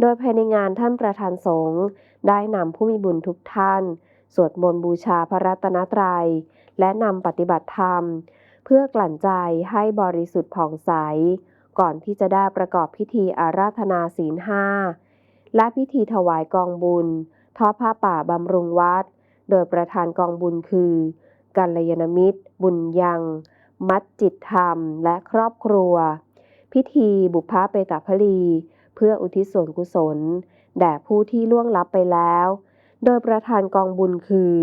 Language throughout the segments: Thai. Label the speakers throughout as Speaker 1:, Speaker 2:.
Speaker 1: โดยภายในงานท่านประธานสงฆ์ได้นำผู้มีบุญทุกท่าน สวดมนต์บูชาพระรัตนตรัย และนำปฏิบัติธรรม เพื่อกลั่นใจให้บริสุทธิ์ผ่องใส ก่อนที่จะได้ประกอบพิธีอาราธนาศีลห้าและพิธีถวายกองบุญทอดผ้าป่าบำรุงวัด โดยประธานกองบุญคือกัลยาณมิตร บุญยัง มัดจิตธรรม และครอบครัว พิธีบุพภาเปตพลี เพื่ออุทิศส่วนกุศล แด่ผู้ที่ล่วงลับไปแล้ว โดยประธานกองบุญคือ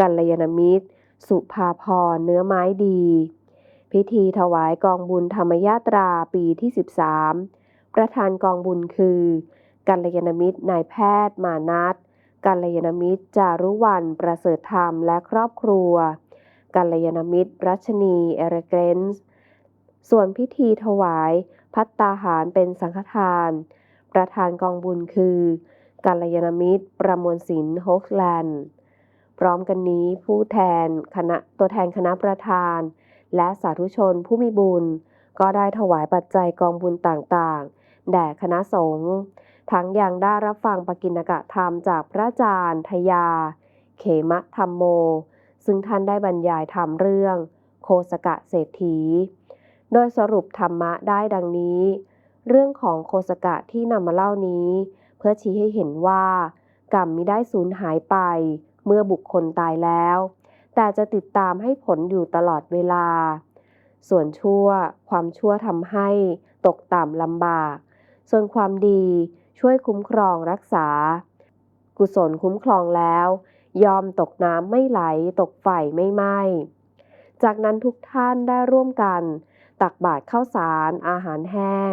Speaker 1: กัลยาณมิตร สุภาพรเนื้อไม้ดี พิธีถวายกองบุญธรรมยาตราปีที่ 13 ประธานกองบุญคือกัลยาณมิตรนายแพทย์มานัทกัลยาณมิตรจารุวรรณประเสริฐธรรมและครอบครัวกัลยาณมิตร รัชนีเอเรเกนส์ส่วนพิธีถวาย พัตตาหารเป็นสังฆทาน ประธานกองบุญคือกัลยาณมิตร ประมวลศิลป์โฮกแลนด์พร้อมกันนี้ผู้แทนคณะตัวแทนคณะประธาน และสาธุชนผู้มีบุญ ก็ได้ถวายปัจจัยกองบุญต่างๆ แด่คณะสงฆ์ทั้งยังได้รับฟังปกิณกะธรรมจากพระอาจารย์ทยา เขมะธรรมโม ซึ่งท่านได้บรรยายธรรมเรื่อง โคสกะเศรษฐี โดยสรุปธรรมะได้ดังนี้ เรื่องของโคสกะที่นำมาเล่านี้ เพื่อชี้ให้เห็นว่า กรรมมิได้สูญหายไป เมื่อบุคคลตายแล้ว แต่จะติดตามให้ผลอยู่ตลอดเวลา ส่วนชั่ว ความชั่วทำให้ ตกต่ำลำบาก ส่วนความดีช่วยคุ้มครองรักษา กุศลคุ้มครองแล้ว ยอมตกน้ำไม่ไหล ตกไฟไม่ไหม้จากนั้นทุกท่านได้ร่วมกัน ตักบาตรข้าวสาร อาหารแห้ง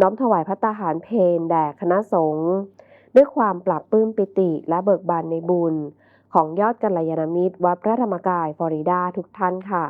Speaker 1: น้อมถวายพระตาหารเพนแด่คณะสงฆ์ด้วยความปรับปลื้มปิติและเบิกบานในบุญ ของยอดกัลยาณมิตรวัดพระธรรมกายฟลอริดาทุกท่านค่ะ